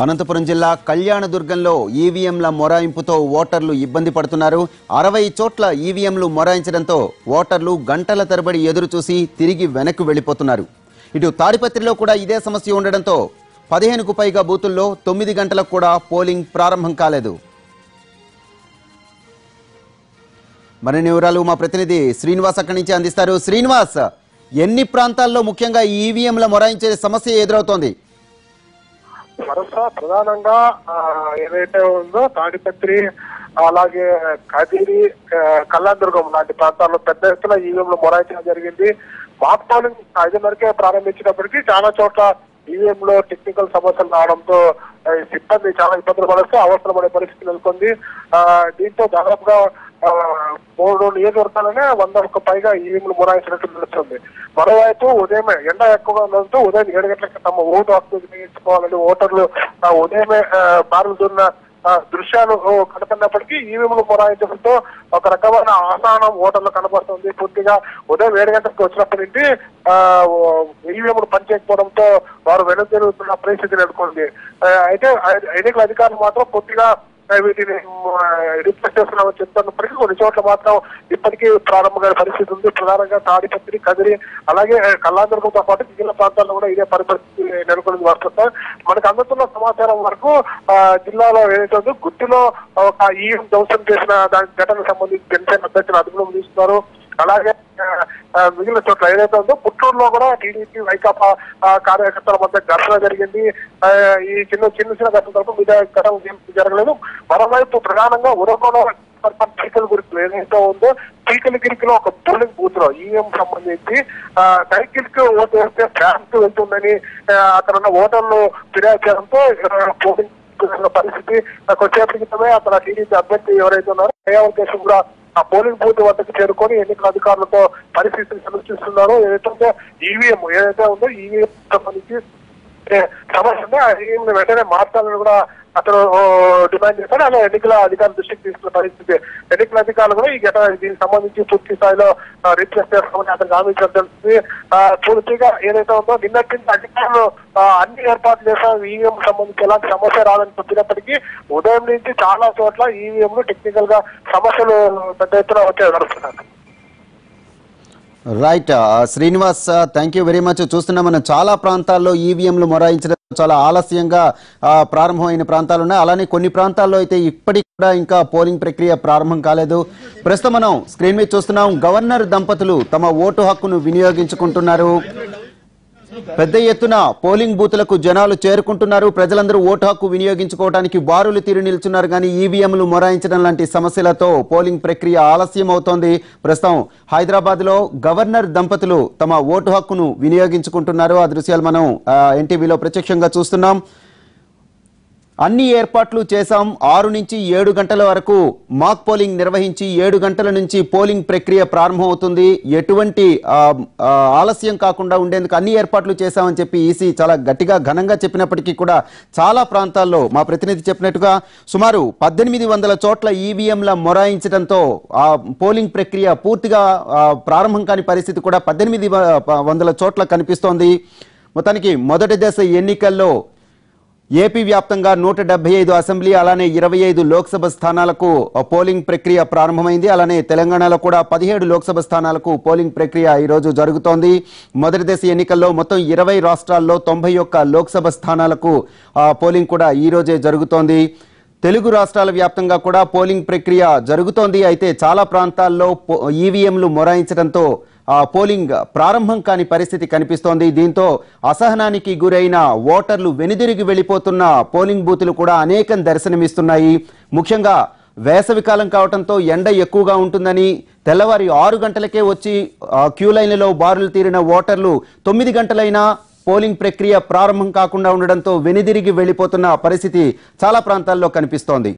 అనంతపురం జిల్లా కళ్యాణదుర్గంలో ఈవీఎంల మొరాయింపుతో ఓటర్లు ఇబ్బంది పడుతున్నారు. అరవై చోట్ల ఈవీఎంలు మొరాయించడంతో ఓటర్లు గంటల తరబడి ఎదురు చూసి తిరిగి వెనక్కు వెళ్ళిపోతున్నారు. ఇటు తాడిపత్రిలో కూడా ఇదే సమస్య ఉండడంతో పదిహేనుకు పైగా బూతుల్లో తొమ్మిది గంటలకు కూడా పోలింగ్ ప్రారంభం కాలేదు. మరిన్ని వివరాలు మా ప్రతినిధి శ్రీనివాస్ అక్కడి నుంచి అందిస్తారు. శ్రీనివాస్ ఎన్ని ప్రాంతాల్లో ముఖ్యంగా ఈవీఎంల మొరాయించే సమస్య ఎదురవుతోంది? వరస ప్రధానంగా ఆ, ఏదైతే ఉందో తాడిపత్రి అలాగే కదిరి ఆ, కళ్యాణదుర్గం లాంటి ప్రాంతాల్లో పెద్ద ఎత్తున ఈవీఎంలు మొరాయించడం జరిగింది. మాక్ పోలింగ్ ఐదున్నరకే ప్రారంభించినప్పటికీ చాలా చోట్ల ఈవీఎం లో టెక్నికల్ సమస్యలు రావడంతో సిబ్బంది చాలా ఇబ్బందులు పడుతూ అవసరమైన పరిస్థితి నెలకొంది. ఆ, దీంతో దాదాపుగా మూడు నియోజకవర్గాలనే వందకు పైగా ఈవీఎంలు మొరాయించినట్టు తెలుస్తుంది. మరోవైపు ఉదయమే ఎండ ఎక్కువగా ఉండడంతో ఉదయం ఏడు గంటలకు తమ ఓటు హక్కు వినియోగించుకోవాలని ఓటర్లు ఉదయమే ఉదయమే బారులుతున్న దృశ్యాలు ఓ, కనపడినప్పటికీ ఈవీఎంలు మొరాయించడంతో ఒక రకమైన ఆసానం ఓటర్లు కనబడుతుంది పూర్తిగా ఉదయం ఏడు గంటలకు వచ్చినప్పటి నుండి ఆ, ఈవీఎంలు పనిచేయకపోవడంతో వారు వెనుదిరుగుతున్న పరిస్థితి నెలకొంది. అయితే ఎన్నికల అధికారులు మాత్రం పూర్తిగా వీటిని రిప్లేస్ చేస్తున్నామని చెప్తున్నప్పటికీ కొన్ని చోట్ల మాత్రం ఇప్పటికీ ప్రారంభమైన పరిస్థితి ఉంది. ప్రధానంగా తాడిపత్రి కదిరి అలాగే కల్లాదుర్గంతో పాటు మిగిలిన ప్రాంతాల్లో కూడా ఇదే పరిస్థితి నెలకొని వస్తుంది మనకు అందుతున్న సమాచారం వరకు జిల్లాలో ఏదైతే ఉందో గుత్తిలో ఒక ఈ ధ్వంసం చేసిన దాని ఘటనకు సంబంధించి జనసేన అభ్యర్థులు అదుపులో తీసుకున్నారు అలాగే మిగిలిన చోట్ల ఏదైతే ఉందో పుత్తూరులో కూడా టీడీపీ వైకాపా కార్యకర్తల మధ్య ఘర్షణ జరిగింది. ఆ, ఈ చిన్న చిన్న చిన్న ఘటన తరపు మీద ఘటన జరగలేదు. మరోవైపు ప్రధానంగా ఉరవలో చీకల గురికి ఏదైతే ఉందో చీకల గిరికిలో ఒక పోలింగ్ బూత్లో ఈఎం సంబంధించి ఆ, సైకిల్కి ఓటు వేస్తే ఫ్యాన్స్ వెళ్తుందని అక్కడ ఉన్న ఓటర్లు ఫిర్యాదు చేయడంతో పోలింగ్ పరిస్థితి కొద్దిసేపటి క్రితమే అక్కడ టీడీపీ అభ్యర్థి ఎవరైతే ఉన్నారో దయావకేశం కూడా ఆ పోలింగ్ బూత్ వద్దకు చేరుకొని ఎన్నికల అధికారులతో పరిస్థితిని సమీక్షిస్తున్నారు ఏదైతే ఈవీఎం ఏదైతే ఉందో ఈవీఎం సంబంధించి సమస్య ఆ వెంటనే మార్చాలని కూడా అతను డిమాండ్ చేశాడు అలా ఎన్నికల అధికారుల దృష్టికి తీసుకున్న పరిస్థితి. ఎన్నికల అధికారులు కూడా ఈ ఘటన దీనికి సంబంధించి పూర్తి స్థాయిలో రిప్రెస్ చేస్తామని అతను హామీంచడం తెలిసింది పూర్తిగా ఏదైతే ఉందో నిన్నటి నుంచి అధికారులు అన్ని ఏర్పాట్లు చేశారు ఈవీఎం సంబంధించి ఎలాంటి సమస్య రాదని చెప్పినప్పటికీ ఉదయం నుంచి చాలా చోట్ల ఈవీఎంలు టెక్నికల్గా సమస్యలు పెద్ద ఎత్తున వచ్చే నడుస్తున్నారు right Srinivas thank you very much చూస్తున్నాం మనం చాలా ప్రాంతాల్లో ఈవీఎంలు మొరాయించడం చాలా ఆలస్యంగా ప్రారంభమైన ప్రాంతాలు ఉన్నాయి. అలానే కొన్ని ప్రాంతాల్లో అయితే ఇప్పటికి కూడా ఇంకా పోలింగ్ ప్రక్రియ ప్రారంభం కాలేదు. ప్రస్తుతం మనం స్క్రీన్ మీద చూస్తున్నాం గవర్నర్ దంపతులు తమ ఓటు హక్కును వినియోగించుకుంటున్నారు. పెద్ద ఎత్తున పోలింగ్ బూతులకు జనాలు చేరుకుంటున్నారు. ప్రజలందరూ ఓటు హక్కు వినియోగించుకోవడానికి బారులు తీరు నిల్చున్నారు. కానీ ఈవీఎంలు మొరాయించడం లాంటి సమస్యలతో పోలింగ్ ప్రక్రియ ఆలస్యం అవుతోంది. ప్రస్తుతం హైదరాబాద్లో గవర్నర్ దంపతులు తమ ఓటు హక్కును వినియోగించుకుంటున్నారు. ఆ దృశ్యాలు మనం ఎన్టీవీలో ప్రత్యక్షంగా చూస్తున్నాం. అన్ని ఏర్పాట్లు చేశాం. ఆరు నుంచి ఏడు గంటల వరకు మాక్ పోలింగ్ నిర్వహించి ఏడు గంటల నుంచి పోలింగ్ ప్రక్రియ ప్రారంభమవుతుంది. ఎటువంటి ఆలస్యం కాకుండా ఉండేందుకు అన్ని ఏర్పాట్లు చేశామని చెప్పి ఈసీ చాలా గట్టిగా ఘనంగా చెప్పినప్పటికీ కూడా చాలా ప్రాంతాల్లో మా ప్రతినిధి చెప్పినట్టుగా సుమారు పద్దెనిమిది వందల చోట్ల ఈవీఎంల మొరాయించడంతో ఆ పోలింగ్ ప్రక్రియ పూర్తిగా ప్రారంభం కాని పరిస్థితి కూడా పద్దెనిమిది వందల చోట్ల కనిపిస్తోంది. మొత్తానికి మొదటి దశ ఎన్నికల్లో ఏపీ వ్యాప్తంగా నూట డెబ్బై ఐదు అసెంబ్లీ అలానే ఇరవై ఐదు లోక్సభ స్థానాలకు పోలింగ్ ప్రక్రియ ప్రారంభమైంది. అలానే తెలంగాణలో కూడా పదిహేడు లోక్సభ స్థానాలకు పోలింగ్ ప్రక్రియ ఈరోజు జరుగుతోంది. మొదటి దశ ఎన్నికల్లో మొత్తం ఇరవై రాష్ట్రాల్లో తొంభై ఒక్క లోక్సభ స్థానాలకు పోలింగ్ కూడా ఈ రోజే జరుగుతోంది. తెలుగు రాష్ట్రాల వ్యాప్తంగా కూడా పోలింగ్ ప్రక్రియ జరుగుతోంది. అయితే చాలా ప్రాంతాల్లో పో- ఈవీఎంలు మొరాయించడంతో పోలింగ్ ప్రారంభం కాని పరిస్థితి కనిపిస్తోంది. దీంతో అసహనానికి గురైన ఓటర్లు వెనుదిరిగి వెళ్ళిపోతున్న పోలింగ్ బూతులు కూడా అనేకం దర్శనమిస్తున్నాయి. ముఖ్యంగా వేసవి కాలం కావడంతో ఎండ ఎక్కువగా ఉంటుందని తెల్లవారి ఆరు గంటలకే వచ్చి క్యూ లైన్లలో బారులు తీరిన ఓటర్లు తొమ్మిది గంటలైనా పోలింగ్ ప్రక్రియ ప్రారంభం కాకుండా ఉండడంతో వెనుదిరిగి వెళ్ళిపోతున్న పరిస్థితి చాలా ప్రాంతాల్లో కనిపిస్తోంది.